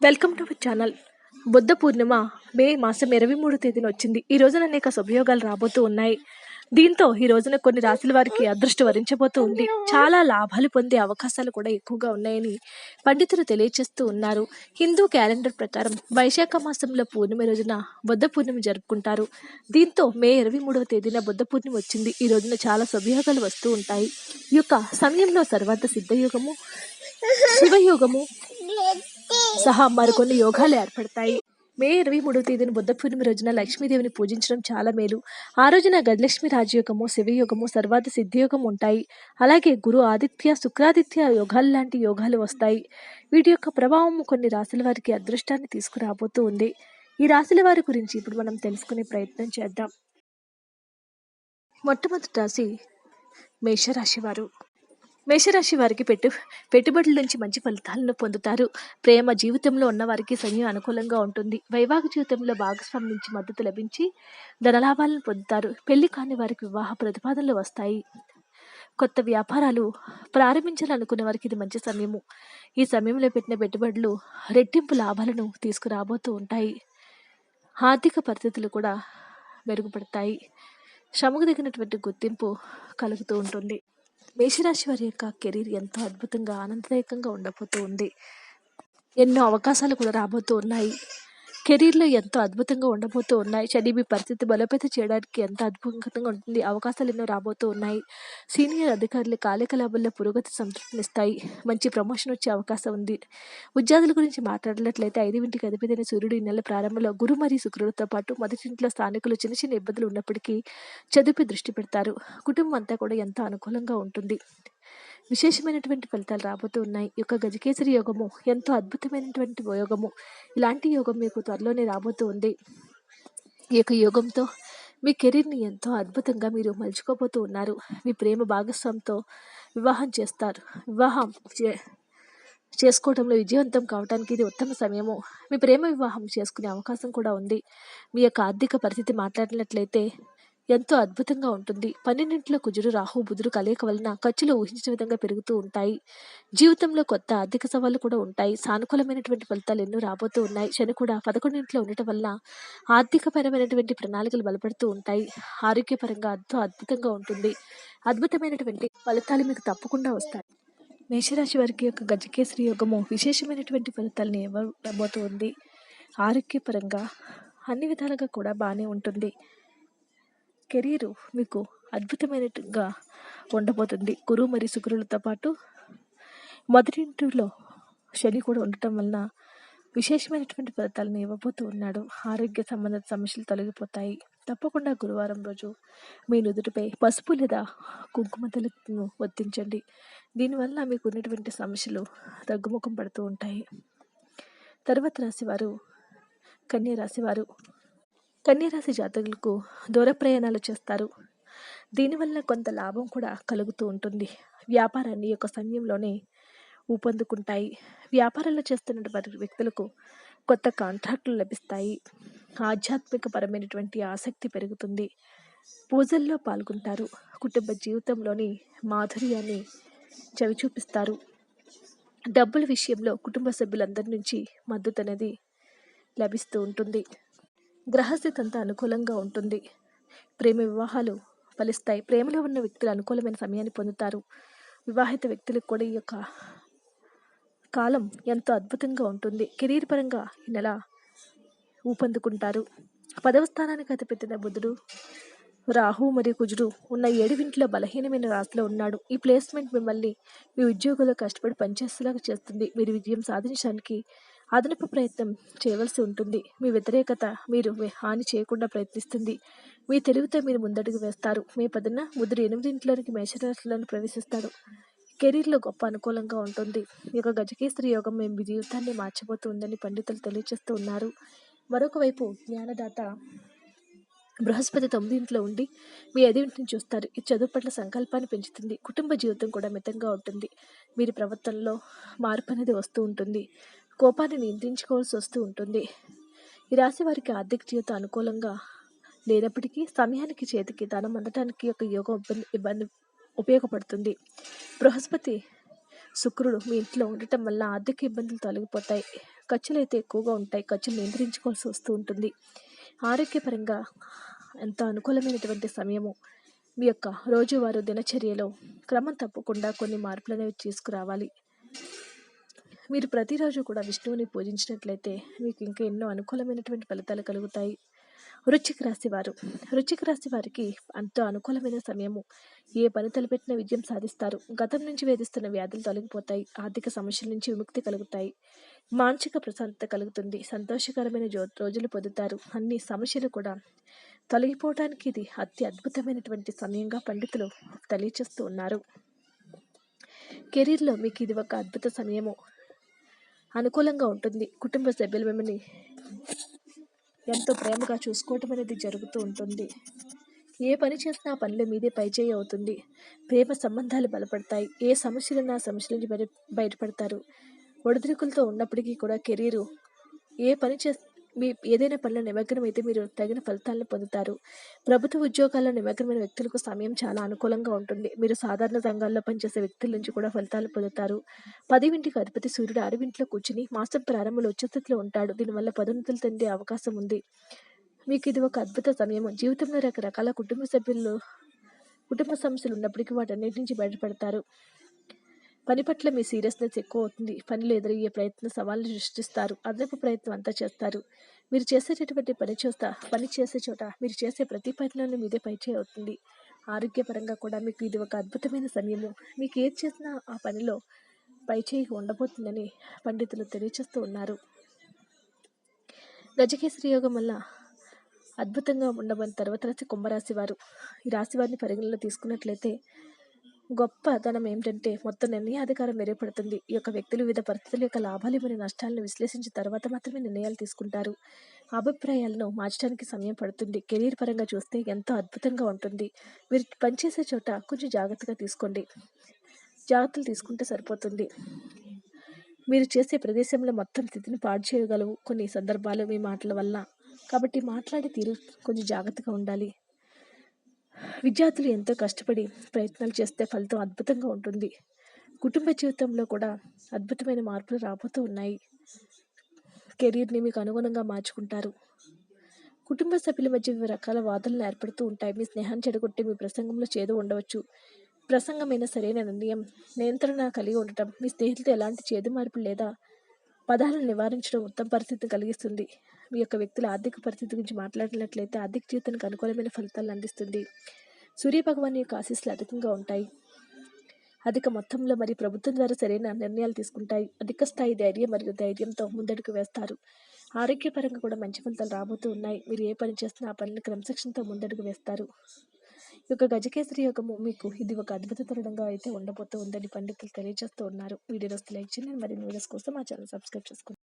Welcome to our channel Buddha Purnima May మాసం ఇరవై మూడు తేదీన వచ్చింది. ఈ రోజున అనేక శుభయోగాలు రాబోతూ ఉన్నాయి. దీంతో ఈ రోజున కొన్ని రాశుల వారికి అదృష్టం వరించబోతూ ఉంది. చాలా లాభాలు పొందే అవకాశాలు కూడా ఎక్కువగా ఉన్నాయని పండితులు తెలియజేస్తూ ఉన్నారు. హిందూ క్యాలెండర్ ప్రకారం వైశాఖ మాసంలో పూర్ణిమ రోజున బుద్ధ పూర్ణిమ జరుపుకుంటారు. దీంతో మే ఇరవై మూడవ తేదీన బుద్ధ పూర్ణిమ వచ్చింది. ఈ రోజున చాలా శుభయోగాలు వస్తూ ఉంటాయి. ఈ యొక్క సమయంలో సర్వార్థ సిద్ధయోగము శివయోగము సహా మరికొన్ని యోగాలు ఏర్పడతాయి. మే ఇరవై మూడవ తేదీన బుద్ధ పూర్ణిమ రోజున లక్ష్మీదేవిని పూజించడం చాలా మేలు. ఆ రోజున గజలక్ష్మి రాజయోగము శివయోగము సర్వాత సిద్ధియోగం ఉంటాయి. అలాగే గురు ఆదిత్య శుక్రాదిత్య యోగాలు లాంటి యోగాలు వస్తాయి. వీటి యొక్క ప్రభావం కొన్ని రాశుల వారికి అదృష్టాన్ని తీసుకురాబోతూ ఉంది. ఈ రాశుల వారి గురించి ఇప్పుడు మనం తెలుసుకునే ప్రయత్నం చేద్దాం. మొట్టమొదటి రాశి మేషరాశి వారు. మేషరాశి వారికి పెట్టు పెట్టుబడుల నుంచి మంచి ఫలితాలను పొందుతారు. ప్రేమ జీవితంలో ఉన్నవారికి సమయం అనుకూలంగా ఉంటుంది. వైవాహిక జీవితంలో భాగస్వామి నుంచి మద్దతు లభించి ధనలాభాలను పొందుతారు. పెళ్ళి కాని వారికి వివాహ ప్రతిపాదనలు వస్తాయి. కొత్త వ్యాపారాలు ప్రారంభించాలనుకున్న వారికి ఇది మంచి సమయము. ఈ సమయంలో పెట్టిన పెట్టుబడులు రెట్టింపు లాభాలను తీసుకురాబోతూ ఉంటాయి. ఆర్థిక పరిస్థితులు కూడా మెరుగుపడతాయి. శ్రమకు తగినటువంటి గుర్తింపు కలుగుతూ ఉంటుంది. మేషరాశి వారి యొక్క కెరీర్ ఎంతో అద్భుతంగా ఆనందదాయకంగా ఉండబోతూ ఉంది. ఎన్నో అవకాశాలు కూడా రాబోతూ ఉన్నాయి. కెరీర్లో ఎంతో అద్భుతంగా ఉండబోతూ ఉన్నాయి. శని మీ పరిస్థితి బలోపేత చేయడానికి ఎంత అద్భుతంగా ఉంటుంది? అవకాశాలు ఎన్నో రాబోతూ ఉన్నాయి. సీనియర్ అధికారులు కార్యకలాపాల్లో పురోగతి సంతృప్తినిస్తాయి. మంచి ప్రమోషన్ వచ్చే అవకాశం ఉంది. ఉద్యోగుల గురించి మాట్లాడినట్లయితే ఐదింటికి అధిపతిన సూర్యుడు ఈ నెల ప్రారంభంలో గురు మరియు శుక్రులతో పాటు మొదటి ఇంట్లో స్థానికులు చిన్న చిన్న ఇబ్బందులు ఉన్నప్పటికీ చదువుపై దృష్టి పెడతారు. కుటుంబం అంతా కూడా ఎంతో అనుకూలంగా ఉంటుంది. విశేషమైనటువంటి ఫలితాలు రాబోతూ ఉన్నాయి. ఈ యొక్క గజకేసరి యోగము ఎంతో అద్భుతమైనటువంటి యోగము. ఇలాంటి యోగం మీకు త్వరలోనే రాబోతూ ఉంది. ఈ యొక్క యోగంతో మీ కెరీర్ని ఎంతో అద్భుతంగా మీరు మలుచుకోబోతూ ఉన్నారు. మీ ప్రేమ భాగస్వామితో వివాహం చేస్తారు. వివాహం చే చేసుకోవడంలో విజయవంతం కావడానికి ఇది ఉత్తమ సమయము. మీ ప్రేమ వివాహం చేసుకునే అవకాశం కూడా ఉంది. మీ యొక్క ఆర్థిక పరిస్థితి మాట్లాడినట్లయితే ఎంతో అద్భుతంగా ఉంటుంది. పన్నెండింటిలో కుజుడు రాహు బుధుడు కలయిక వలన ఖర్చులు ఊహించిన విధంగా పెరుగుతూ ఉంటాయి. జీవితంలో కొత్త ఆర్థిక సవాళ్ళు కూడా ఉంటాయి. సానుకూలమైనటువంటి ఫలితాలు ఎన్నో రాబోతూ ఉన్నాయి. శని కూడా పదకొండింటిలో ఉండటం వల్ల ఆర్థికపరమైనటువంటి ప్రణాళికలు బలపడుతూ ఉంటాయి. ఆరోగ్యపరంగా ఎంతో అద్భుతంగా ఉంటుంది. అద్భుతమైనటువంటి ఫలితాలు మీకు తప్పకుండా వస్తాయి. మేషరాశి వారికి యొక్క గజకేసరి యోగము విశేషమైనటువంటి ఫలితాలను ఇవ్వబోతూ ఉంది. ఆరోగ్యపరంగా అన్ని విధాలుగా కూడా బాగానే ఉంటుంది. కెరీరు మీకు అద్భుతమైనట్టుగా ఉండబోతుంది. గురువు మరియు శుక్రులతో పాటు మొదటి ఇంటిలో శని కూడా ఉండటం వలన విశేషమైనటువంటి ఫలితాలను ఇవ్వబోతూ ఉన్నాడు. ఆరోగ్య సంబంధిత సమస్యలు తొలగిపోతాయి. తప్పకుండా గురువారం రోజు మీ నుదుటిపై పసుపు లేదా కుంకుమ తెలుపును వర్తించండి దీనివల్ల మీకు ఉన్నటువంటి సమస్యలు తగ్గుముఖం పడుతూ ఉంటాయి. తర్వాత రాశివారు కన్య రాశివారు కన్యరాశి జాతకులకు దూర ప్రయాణాలు చేస్తారు. దీనివల్ల కొంత లాభం కూడా కలుగుతూ ఉంటుంది. వ్యాపారాన్ని యొక్క సమయంలోనే ఊపందుకుంటాయి. వ్యాపారాలు చేస్తున్నటువంటి వ్యక్తులకు కొత్త కాంట్రాక్టులు లభిస్తాయి. ఆధ్యాత్మిక పరమైనటువంటి ఆసక్తి పెరుగుతుంది. పూజల్లో పాల్గొంటారు. కుటుంబ జీవితంలోని మాధుర్యాన్ని చవి చూపిస్తారు డబ్బుల విషయంలో కుటుంబ సభ్యులందరి నుంచి మద్దతు అనేది లభిస్తూ ఉంటుంది. గ్రహస్థితి అంతా అనుకూలంగా ఉంటుంది. ప్రేమ వివాహాలు ఫలిస్తాయి. ప్రేమలో ఉన్న వ్యక్తులు అనుకూలమైన సమయాన్ని పొందుతారు. వివాహిత వ్యక్తులకు కూడా ఈ యొక్క కాలం ఎంతో అద్భుతంగా ఉంటుంది. కెరీర్ పరంగా ఈ నెల ఊపందుకుంటారు. పదవ స్థానానికి అతిపెట్టిన బుధుడు రాహు మరియు కుజుడు ఉన్న ఏడువింట్లో బలహీనమైన రాశిలో ఉన్నాడు. ఈ ప్లేస్మెంట్ మిమ్మల్ని మీ ఉద్యోగులు కష్టపడి పనిచేసేలాగా చేస్తుంది. మీరు విజయం సాధించడానికి అదనపు ప్రయత్నం చేయవలసి ఉంటుంది. మీ వ్యతిరేకత మీరు హాని చేయకుండా ప్రయత్నిస్తుంది. మీ తెలివితో మీరు ముందడుగు వేస్తారు. మీ పదిన ముద్ర ఎనిమిదింట్లోనికి మేషరాశులను ప్రవేశిస్తాడు. కెరీర్లో గొప్ప అనుకూలంగా ఉంటుంది. ఈ యొక్క గజకేశ్వరి యోగం మేము మీ జీవితాన్ని మార్చబోతుందని పండితులు తెలియజేస్తూ ఉన్నారు. మరొక వైపు జ్ఞానదాత బృహస్పతి తొమ్మిదింట్లో ఉండి మీ ఎదింటిని చూస్తారు. ఈ చదువు పట్ల సంకల్పాన్ని పెంచుతుంది. కుటుంబ జీవితం కూడా మితంగా ఉంటుంది. మీరు ప్రవర్తనలో మార్పు అనేది వస్తూ ఉంటుంది. కోపాన్ని నియంత్రించుకోవాల్సి వస్తూ ఉంటుంది. ఈ రాశి వారికి ఆర్థిక జీవితం అనుకూలంగా లేనప్పటికీ సమయానికి చేతికి ధనం అందటానికి ఒక యోగం ఇబ్బంది ఇబ్బంది ఉపయోగపడుతుంది. బృహస్పతి శుక్రుడు మీ ఇంట్లో ఉండటం వల్ల ఆర్థిక ఇబ్బందులు తొలగిపోతాయి. ఖర్చులు అయితే ఎక్కువగా ఉంటాయి. ఖర్చులు నియంత్రించుకోవాల్సి వస్తూ ఉంటుంది. ఆరోగ్యపరంగా ఎంతో అనుకూలమైనటువంటి సమయము మీ యొక్క రోజువారు దినచర్యలో క్రమం తప్పకుండా కొన్ని మార్పులు అనేవి తీసుకురావాలి. మీరు ప్రతిరోజు కూడా విష్ణువుని పూజించినట్లయితే మీకు ఇంకా ఎన్నో అనుకూలమైనటువంటి ఫలితాలు కలుగుతాయి. వృశ్చిక రాశి వారు. వృశ్చిక రాశి వారికి అంత అనుకూలమైన సమయము ఏ పని తలపెట్టిన విజయం సాధిస్తారు. గతం నుంచి వేధిస్తున్న వ్యాధులు తొలగిపోతాయి. ఆర్థిక సమస్యల నుంచి విముక్తి కలుగుతాయి. మానసిక ప్రశాంతత కలుగుతుంది. సంతోషకరమైన జో రోజులు పొందుతారు. అన్ని సమస్యలు కూడా తొలగిపోవడానికి ఇది అతి అద్భుతమైనటువంటి సమయంగా పండితులు తెలియచేస్తూ ఉన్నారు. కెరీర్లో మీకు ఇది ఒక అద్భుత సమయము. అనుకూలంగా ఉంటుంది. కుటుంబ సభ్యులు మిమ్మల్ని ఎంతో ప్రేమగా చూసుకోవటం అనేది జరుగుతూ ఉంటుంది. ఏ పని చేసినా ఆ పనిలో మీదే పైచేయి అవుతుంది. ప్రేమ సంబంధాలు బలపడతాయి. ఏ సమస్యలున్నా సమస్యల నుంచి బయట బయటపడతారు. ఒడిదుడుకులతో ఉన్నప్పటికీ కూడా కెరీరు ఏ పని చేస్తే మీ ఏదైనా పనిలో నిమగ్నం అయితే మీరు తగిన ఫలితాలను పొందుతారు. ప్రభుత్వ ఉద్యోగాల్లో నిమగ్నమైన వ్యక్తులకు సమయం చాలా అనుకూలంగా ఉంటుంది. మీరు సాధారణ రంగాల్లో పనిచేసే వ్యక్తుల నుంచి కూడా ఫలితాలు పొందుతారు. పదివింటికి అధిపతి సూర్యుడు అరవింట్లో కూర్చుని మాసం ప్రారంభంలో ఉచ్చస్థితిలో ఉంటాడు. దీనివల్ల పదోన్నతులు తిండే అవకాశం ఉంది. మీకు ఇది ఒక అద్భుత సమయం. జీవితంలో రకరకాల కుటుంబ సభ్యులు కుటుంబ సమస్యలు ఉన్నప్పటికీ వాటన్నిటి నుంచి బయటపడతారు. పని పట్ల మీ సీరియస్నెస్ ఎక్కువ అవుతుంది పనిలో ఎదురయ్యే ప్రయత్నం సవాళ్ళు సృష్టిస్తారు. అదనపు ప్రయత్నం అంతా చేస్తారు. మీరు చేసేటటువంటి పని చూస్తా పని చేసే చోట మీరు చేసే ప్రతి పనిలోనూ మీదే పైచే అవుతుంది ఆరోగ్యపరంగా కూడా మీకు ఇది ఒక అద్భుతమైన సమయము. మీకు ఏది చేసినా ఆ పనిలో పైచేయి ఉండబోతుందని పండితులు తెలియచేస్తూ ఉన్నారు. గజకేసరి యోగం వల్ల అద్భుతంగా ఉండబోయిన తర్వాత రాసి కుంభరాశి వారు. ఈ రాశి వారిని పరిగణలో తీసుకున్నట్లయితే గొప్పతనం ఏమిటంటే మొత్తం నిర్ణయాధికారం మెరుగుపడుతుంది. ఈ యొక్క వ్యక్తులు వివిధ పరిస్థితుల యొక్క లాభాలు మరియు నష్టాలను విశ్లేషించిన తర్వాత మాత్రమే నిర్ణయాలు తీసుకుంటారు. అభిప్రాయాలను మార్చడానికి సమయం పడుతుంది. కెరీర్ పరంగా చూస్తే ఎంతో అద్భుతంగా ఉంటుంది. మీరు పనిచేసే చోట కొంచెం జాగ్రత్తగా తీసుకోండి. జాగ్రత్తలు తీసుకుంటే సరిపోతుంది. మీరు చేసే ప్రదేశంలో మొత్తం స్థితిని పాడు చేయగలవు. కొన్ని సందర్భాలు మీ మాటల వల్ల కాబట్టి మాట్లాడే తీరు కొంచెం జాగ్రత్తగా ఉండాలి. విద్యార్థులు ఎంతో కష్టపడి ప్రయత్నాలు చేస్తే ఫలితం అద్భుతంగా ఉంటుంది. కుటుంబ జీవితంలో కూడా అద్భుతమైన మార్పులు రాబోతూ ఉన్నాయి. కెరీర్ని మీకు అనుగుణంగా మార్చుకుంటారు. కుటుంబ సభ్యుల మధ్య వివిధ రకాల వాదనలు ఏర్పడుతూ ఉంటాయి. మీ స్నేహాన్ని చెడగొట్టి మీ ప్రసంగంలో చేదు ఉండవచ్చు. ప్రసంగమైన సరైన నిర్ణయం నియంత్రణ కలిగి ఉండటం మీ స్నేహితులతో ఎలాంటి చేదు మార్పులు లేదా పదాలను నివారించడం ఉత్తమ పరిస్థితిని కలిగిస్తుంది. మీ యొక్క వ్యక్తుల ఆర్థిక పరిస్థితి గురించి మాట్లాడినట్లయితే ఆర్థిక జీవితానికి అనుకూలమైన ఫలితాలను అందిస్తుంది. సూర్య భగవాన్ యొక్క ఆశీస్సులు అధికంగా ఉంటాయి. అధిక మొత్తంలో మరియు ప్రభుత్వం ద్వారా సరైన నిర్ణయాలు తీసుకుంటాయి. అధిక స్థాయి ధైర్యం మరియు ధైర్యంతో ముందడుగు వేస్తారు. ఆరోగ్యపరంగా కూడా మంచి ఫలితాలు రాబోతూ ఉన్నాయి. మీరు ఏ పని చేస్తున్నా ఆ పనిని క్రమశిక్షణతో ముందడుగు వేస్తారు. ఈ యొక్క గజకేసరి యోగము మీకు ఇది ఒక అద్భుత తరుణంగా అయితే ఉండబోతూ ఉందని పండితులు తెలియజేస్తూ ఉన్నారు. వీడియో లైక్ చేయండి. మరిన్ని వీడియోస్ కోసం మా ఛానల్ సబ్స్క్రైబ్ చేసుకోండి.